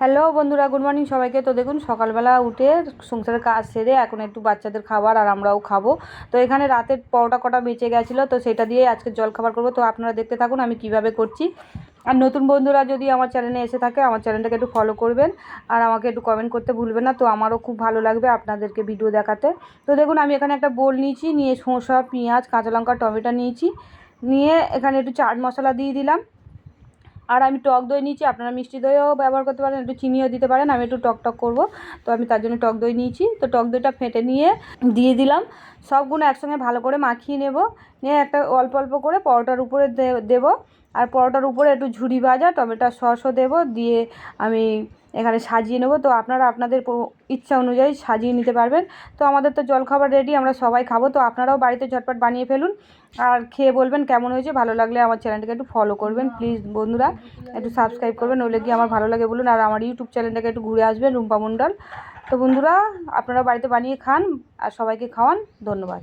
Hello বন্ধুরা, good morning সবাইকে। তো দেখুন, সকালবেলা উঠে সংসারের কাজ সেরে এখন একটু বাচ্চাদের খাবার আর আমরাও খাব। তো এখানে রাতের পরোটা কটা বেঁচে গেছিল, তো সেটা দিয়ে আজকে জল খাবার করব। তো আপনারা দেখতে থাকুন আমি কীভাবে করছি। আর নতুন বন্ধুরা যদি আমার চ্যানেলে এসে থাকে, আমার চ্যানেলটাকে একটু ফলো করবেন। আর আমাকে একটু কমেন্ট করতে ভুলবেন না। তো আমারও খুব ভালো লাগবে আপনাদেরকে ভিডিও দেখাতে। তো দেখুন, আমি এখানে একটা বোল নিয়েছি, নিয়ে শসা, পেঁয়াজ, কাঁচা লঙ্কা, টমেটো নিয়েছি। নিয়ে এখানে একটু চাট মশলা দিয়ে দিলাম। আর আমি টক দই নিয়েছি, আপনারা মিষ্টি দইও ব্যবহার করতে পারেন, একটু চিনিও দিতে পারেন, আমি একটু টক টক করব। তো আমি তার জন্য টক দই নিয়েছি। তো টক দইটা ফেটে নিয়ে দিয়ে দিলাম। সবগুলো একসঙ্গে ভালো করে মাখিয়ে নেব। নিয়ে একটা অল্প অল্প করে পরোটার উপরে দেবো। আর পরোটার উপরে একটু ঝুড়ি ভাজা, টমেটো সসও দেবো। দিয়ে আমি এখানে সাজিয়ে নেব। তো আপনারা আপনাদের ইচ্ছা অনুযায়ী সাজিয়ে নিতে পারবেন। তো আমাদের তো জলখাবার রেডি আমরা সবাই খাব। তো আপনারাও বাড়িতে ঝটপট বানিয়ে ফেলুন। আর খেয়ে বলবেন কেমন হয়েছে, ভালো লাগলে আমার চ্যানেলটাকে একটু ফলো করবেন। প্লিজ বন্ধুরা, একটু সাবস্ক্রাইব করবেন। নইলে গিয়ে আমার ভালো লাগে বলুন। আর আমার ইউটিউব চ্যানেলটাকে একটু ঘুরে আসবেন, রুম্পা মণ্ডল। তো বন্ধুরা আপনারা বাড়িতে বানিয়ে খান আর সবাইকে খাওয়ান ধন্যবাদ।